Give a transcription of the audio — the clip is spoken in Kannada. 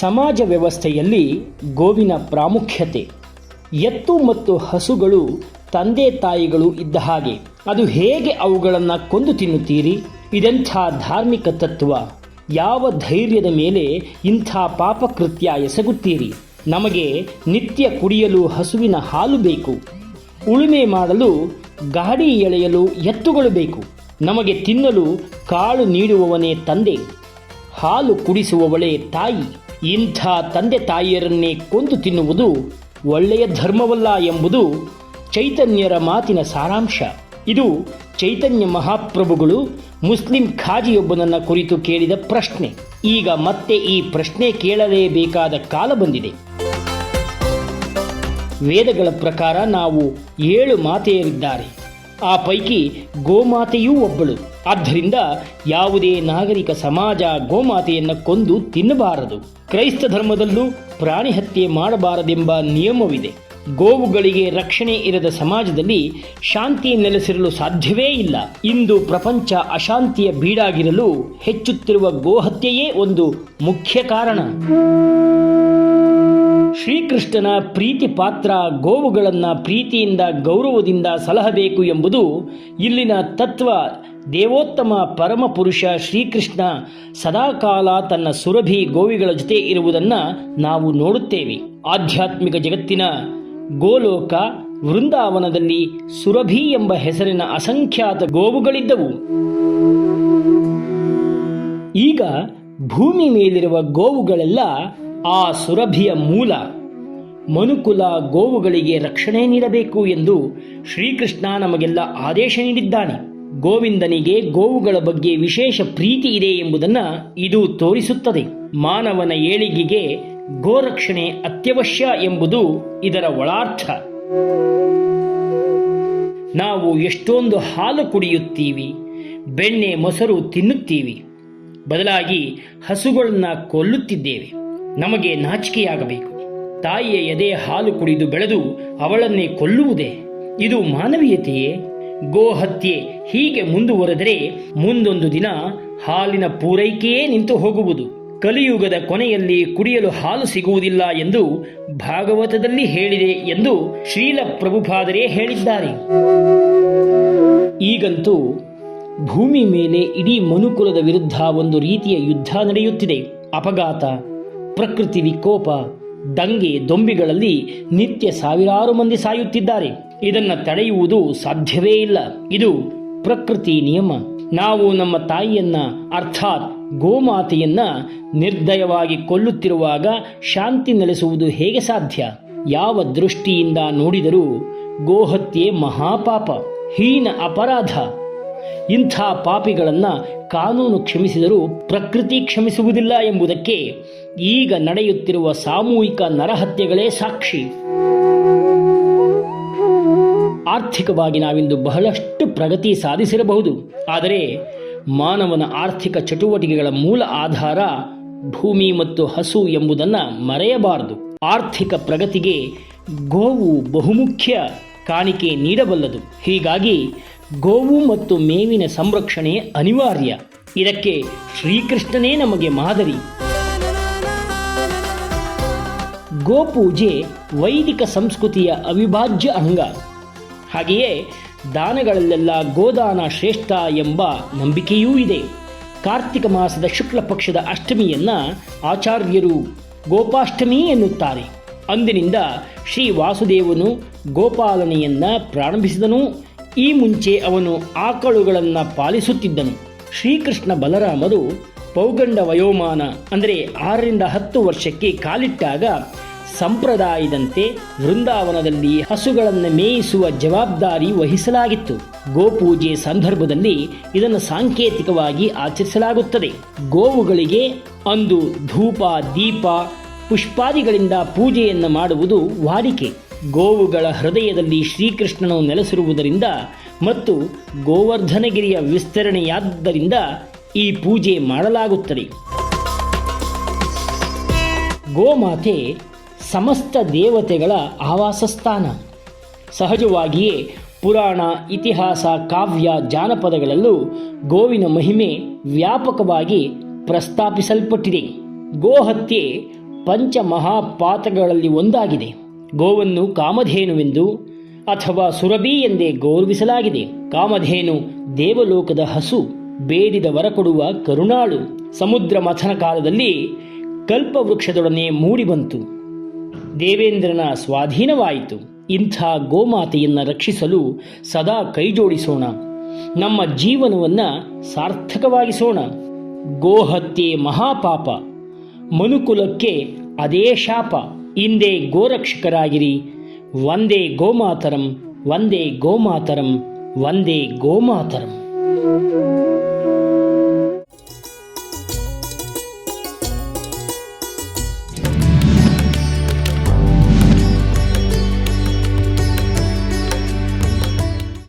ಸಮಾಜ ವ್ಯವಸ್ಥೆಯಲ್ಲಿ ಗೋವಿನ ಪ್ರಾಮುಖ್ಯತೆ. ಎತ್ತು ಮತ್ತು ಹಸುಗಳು ತಂದೆ ತಾಯಿಗಳು ಇದ್ದ ಹಾಗೆ. ಅದು ಹೇಗೆ ಅವುಗಳನ್ನು ಕೊಂದು ತಿನ್ನುತ್ತೀರಿ? ಇದೆಂಥ ಧಾರ್ಮಿಕ ತತ್ವ. ಯಾವ ಧೈರ್ಯದ ಮೇಲೆ ಇಂಥ ಪಾಪಕೃತ್ಯ ಎಸಗುತ್ತೀರಿ? ನಮಗೆ ನಿತ್ಯ ಕುಡಿಯಲು ಹಸುವಿನ ಹಾಲು ಬೇಕು. ಉಳುಮೆ ಮಾಡಲು ಗಾಡಿ ಎಳೆಯಲು ಎತ್ತುಗಳು ಬೇಕು. ನಮಗೆ ತಿನ್ನಲು ಕಾಳು ನೀಡುವವನೇ ತಂದೆ. ಹಾಲು ಕುಡಿಸುವವಳೇ ತಾಯಿ. ಇಂಥ ತಂದೆ ತಾಯಿಯರನ್ನೇ ಕೊಂದು ತಿನ್ನುವುದು ಒಳ್ಳೆಯ ಧರ್ಮವಲ್ಲ ಎಂಬುದು ಚೈತನ್ಯರ ಮಾತಿನ ಸಾರಾಂಶ. ಇದು ಚೈತನ್ಯ ಮಹಾಪ್ರಭುಗಳು ಮುಸ್ಲಿಂ ಖಾಜಿಯೊಬ್ಬನನ್ನ ಕುರಿತು ಕೇಳಿದ ಪ್ರಶ್ನೆ. ಈಗ ಮತ್ತೆ ಈ ಪ್ರಶ್ನೆ ಕೇಳಲೇಬೇಕಾದ ಕಾಲ ಬಂದಿದೆ. ವೇದಗಳ ಪ್ರಕಾರ ನಾವು ಏಳು ಮಾತೆಯರಿದ್ದಾರೆ. ಆ ಪೈಕಿ ಗೋಮಾತೆಯೂ ಒಬ್ಬಳು. ಆದ್ದರಿಂದ ಯಾವುದೇ ನಾಗರಿಕ ಸಮಾಜ ಗೋಮಾತೆಯನ್ನು ಕೊಂದು ತಿನ್ನಬಾರದು. ಕ್ರೈಸ್ತ ಧರ್ಮದಲ್ಲೂ ಪ್ರಾಣಿ ಹತ್ಯೆ ಮಾಡಬಾರದೆಂಬ ನಿಯಮವಿದೆ. ಗೋವುಗಳಿಗೆ ರಕ್ಷಣೆ ಇರದ ಸಮಾಜದಲ್ಲಿ ಶಾಂತಿ ನೆಲೆಸಿರಲು ಸಾಧ್ಯವೇ ಇಲ್ಲ. ಇಂದು ಪ್ರಪಂಚ ಅಶಾಂತಿಯ ಬೀಡಾಗಿರಲು ಹೆಚ್ಚುತ್ತಿರುವ ಗೋಹತ್ಯೆಯೇ ಒಂದು ಮುಖ್ಯ ಕಾರಣ. ಶ್ರೀಕೃಷ್ಣನ ಪ್ರೀತಿ ಪಾತ್ರ ಗೋವುಗಳನ್ನು ಪ್ರೀತಿಯಿಂದ, ಗೌರವದಿಂದ ಸಲಹಬೇಕು ಎಂಬುದು ಇಲ್ಲಿನ ತತ್ವ. ದೇವೋತ್ತಮ ಪರಮಪುರುಷ ಶ್ರೀಕೃಷ್ಣ ಸದಾಕಾಲ ತನ್ನ ಸುರಭಿ ಗೋವಿಗಳ ಜೊತೆ ಇರುವುದನ್ನು ನಾವು ನೋಡುತ್ತೇವೆ. ಆಧ್ಯಾತ್ಮಿಕ ಜಗತ್ತಿನ ಗೋಲೋಕ ವೃಂದಾವನದಲ್ಲಿ ಸುರಭಿ ಎಂಬ ಹೆಸರಿನ ಅಸಂಖ್ಯಾತ ಗೋವುಗಳಿದ್ದವು. ಈಗ ಭೂಮಿ ಮೇಲಿರುವ ಗೋವುಗಳೆಲ್ಲ ಆ ಸುರಭಿಯ ಮೂಲ ಮನುಕುಲ ಗೋವುಗಳಿಗೆ ರಕ್ಷಣೆ ನೀಡಬೇಕು ಎಂದು ಶ್ರೀಕೃಷ್ಣ ನಮಗೆಲ್ಲ ಆದೇಶ ನೀಡಿದ್ದಾನೆ. ಗೋವಿಂದನಿಗೆ ಗೋವುಗಳ ಬಗ್ಗೆ ವಿಶೇಷ ಪ್ರೀತಿ ಇದೆ ಎಂಬುದನ್ನು ಇದು ತೋರಿಸುತ್ತದೆ. ಮಾನವನ ಏಳಿಗೆಗೆ ಗೋರಕ್ಷಣೆ ಅತ್ಯವಶ್ಯ ಎಂಬುದು ಇದರ ಒಳಾರ್ಥ. ನಾವು ಎಷ್ಟೊಂದು ಹಾಲು ಕುಡಿಯುತ್ತೀವಿ, ಬೆಣ್ಣೆ ಮೊಸರು ತಿನ್ನುತ್ತೀವಿ, ಬದಲಾಗಿ ಹಸುಗಳನ್ನು ಕೊಲ್ಲುತ್ತಿದ್ದೇವೆ. ನಮಗೆ ನಾಚಿಕೆಯಾಗಬೇಕು. ತಾಯಿಯ ಎದೆ ಹಾಲು ಕುಡಿದು ಬೆಳೆದು ಅವಳನ್ನೇ ಕೊಲ್ಲುವುದೇ? ಇದು ಮಾನವೀಯತೆಯೇ? ಗೋಹತ್ಯೆ ಹೀಗೆ ಮುಂದುವರೆದರೆ ಮುಂದೊಂದು ದಿನ ಹಾಲಿನ ಪೂರೈಕೆಯೇ ನಿಂತು ಹೋಗುವುದು. ಕಲಿಯುಗದ ಕೊನೆಯಲ್ಲಿ ಕುಡಿಯಲು ಹಾಲು ಸಿಗುವುದಿಲ್ಲ ಎಂದು ಭಾಗವತದಲ್ಲಿ ಹೇಳಿದೆ ಎಂದು ಶ್ರೀಲ ಪ್ರಭುಪಾದರೇ ಹೇಳಿದ್ದಾರೆ. ಈಗಂತೂ ಭೂಮಿ ಮೇಲೆ ಇಡೀ ಮನುಕುಲದ ವಿರುದ್ಧ ಒಂದು ರೀತಿಯ ಯುದ್ಧ ನಡೆಯುತ್ತಿದೆ. ಅಪಘಾತ ಪ್ರಕೃತಿ ವಿಕೋಪ, ದಂಗೆ ದೊಂಬಿಗಳಲ್ಲಿ ನಿತ್ಯ ಸಾವಿರಾರು ಮಂದಿ ಸಾಯುತ್ತಿದ್ದಾರೆ. ಇದನ್ನು ತಡೆಯುವುದು ಸಾಧ್ಯವೇ ಇಲ್ಲ. ಇದು ಪ್ರಕೃತಿ ನಿಯಮ. ನಾವು ನಮ್ಮ ತಾಯಿಯನ್ನ, ಅರ್ಥಾತ್ ಗೋಮಾತೆಯನ್ನ ನಿರ್ದಯವಾಗಿ ಕೊಲ್ಲುತ್ತಿರುವಾಗ ಶಾಂತಿ ನೆಲೆಸುವುದು ಹೇಗೆ ಸಾಧ್ಯ? ಯಾವ ದೃಷ್ಟಿಯಿಂದ ನೋಡಿದರೂ ಗೋಹತ್ಯೆ ಮಹಾಪಾಪ, ಹೀನ ಅಪರಾಧ. ಇಂಥ ಪಾಪಿಗಳನ್ನು ಕಾನೂನು ಕ್ಷಮಿಸಿದರೂ ಪ್ರಕೃತಿ ಕ್ಷಮಿಸುವುದಿಲ್ಲ ಎಂಬುದಕ್ಕೆ ಈಗ ನಡೆಯುತ್ತಿರುವ ಸಾಮೂಹಿಕ ನರಹತ್ಯೆಗಳೇ ಸಾಕ್ಷಿ. ಆರ್ಥಿಕವಾಗಿ ನಾವಿಂದು ಬಹಳಷ್ಟು ಪ್ರಗತಿ ಸಾಧಿಸಿರಬಹುದು. ಆದರೆ ಮಾನವನ ಆರ್ಥಿಕ ಚಟುವಟಿಕೆಗಳ ಮೂಲ ಆಧಾರ ಭೂಮಿ ಮತ್ತು ಹಸು ಎಂಬುದನ್ನು ಮರೆಯಬಾರದು. ಆರ್ಥಿಕ ಪ್ರಗತಿಗೆ ಗೋವು ಬಹುಮುಖ್ಯ ಕಾಣಿಕೆ ನೀಡಬಲ್ಲದು. ಹೀಗಾಗಿ ಗೋವು ಮತ್ತು ಮೇವಿನ ಸಂರಕ್ಷಣೆ ಅನಿವಾರ್ಯ. ಇದಕ್ಕೆ ಶ್ರೀಕೃಷ್ಣನೇ ನಮಗೆ ಮಾದರಿ. ಗೋಪೂಜೆ ವೈದಿಕ ಸಂಸ್ಕೃತಿಯ ಅವಿಭಾಜ್ಯ ಅಂಗ. ಹಾಗೆಯೇ ದಾನಗಳಲ್ಲೆಲ್ಲ ಗೋದಾನ ಶ್ರೇಷ್ಠ ಎಂಬ ನಂಬಿಕೆಯೂ ಇದೆ. ಕಾರ್ತಿಕ ಮಾಸದ ಶುಕ್ಲ ಪಕ್ಷದ ಅಷ್ಟಮಿಯನ್ನು ಆಚಾರ್ಯರು ಗೋಪಾಷ್ಟಮಿ ಎನ್ನುತ್ತಾರೆ. ಅಂದಿನಿಂದ ಶ್ರೀ ವಾಸುದೇವನು ಗೋಪಾಲನೆಯನ್ನು ಪ್ರಾರಂಭಿಸಿದನು. ಈ ಮುಂಚೆ ಅವನು ಆಕಳುಗಳನ್ನು ಪಾಲಿಸುತ್ತಿದ್ದನು. ಶ್ರೀಕೃಷ್ಣ ಬಲರಾಮರು ಪೌಗಂಡ ವಯೋಮಾನ, ಅಂದರೆ ಆರರಿಂದ ಹತ್ತು ವರ್ಷಕ್ಕೆ ಕಾಲಿಟ್ಟಾಗ ಸಂಪ್ರದಾಯದಂತೆ ವೃಂದಾವನದಲ್ಲಿ ಹಸುಗಳನ್ನು ಮೇಯಿಸುವ ಜವಾಬ್ದಾರಿ ವಹಿಸಲಾಗಿತ್ತು. ಗೋಪೂಜೆ ಸಂದರ್ಭದಲ್ಲಿ ಇದನ್ನು ಸಾಂಕೇತಿಕವಾಗಿ ಆಚರಿಸಲಾಗುತ್ತದೆ. ಗೋವುಗಳಿಗೆ ಅಂದು ಧೂಪ, ದೀಪ, ಪುಷ್ಪಾದಿಗಳಿಂದ ಪೂಜೆಯನ್ನು ಮಾಡುವುದು ವಾಡಿಕೆ. ಗೋವುಗಳ ಹೃದಯದಲ್ಲಿ ಶ್ರೀಕೃಷ್ಣನು ನೆಲೆಸಿರುವುದರಿಂದ ಮತ್ತು ಗೋವರ್ಧನಗಿರಿಯ ವಿಸ್ತರಣೆಯಾದ್ದರಿಂದ ಈ ಪೂಜೆ ಮಾಡಲಾಗುತ್ತದೆ. ಗೋಮಾತೆ ಸಮಸ್ತ ದೇವತೆಗಳ ಆವಾಸ ಸ್ಥಾನ ಸಹಜವಾಗಿಯೇ ಪುರಾಣ, ಇತಿಹಾಸ, ಕಾವ್ಯ, ಜಾನಪದಗಳಲ್ಲೂ ಗೋವಿನ ಮಹಿಮೆ ವ್ಯಾಪಕವಾಗಿ ಪ್ರಸ್ತಾಪಿಸಲ್ಪಟ್ಟಿದೆ. ಗೋಹತ್ಯೆ ಪಂಚ ಮಹಾಪಾತಗಳಲ್ಲಿ ಒಂದಾಗಿದೆ. ಗೋವನ್ನು ಕಾಮಧೇನುವೆಂದು ಅಥವಾ ಸುರಭಿ ಎಂದೇ ಗೌರವಿಸಲಾಗಿದೆ. ಕಾಮಧೇನು ದೇವಲೋಕದ ಹಸು, ಬೇಡಿದ ವರ ಕೊಡುವ ಕರುಣಾಳು. ಸಮುದ್ರ ಮಥನ ಕಾಲದಲ್ಲಿ ಕಲ್ಪವೃಕ್ಷದೊಡನೆ ಮೂಡಿಬಂತು. ದೇವೇಂದ್ರನ ಸ್ವಾಧೀನವಾಯಿತು. ಇಂಥ ಗೋಮಾತೆಯನ್ನು ರಕ್ಷಿಸಲು ಸದಾ ಕೈಜೋಡಿಸೋಣ. ನಮ್ಮ ಜೀವನವನ್ನು ಸಾರ್ಥಕವಾಗಿಸೋಣ. ಗೋಹತ್ಯೆ ಮಹಾಪಾಪ. ಮನುಕುಲಕ್ಕೆ ಅದೇ ಶಾಪ. ಹಿಂದೆ ಗೋರಕ್ಷಕರಾಗಿರಿ. ಒಂದೇ ಗೋಮಾತರಂ ಒಂದೇ ಗೋಮಾತರಂ ಒಂದೇ ಗೋಮಾತರಂ.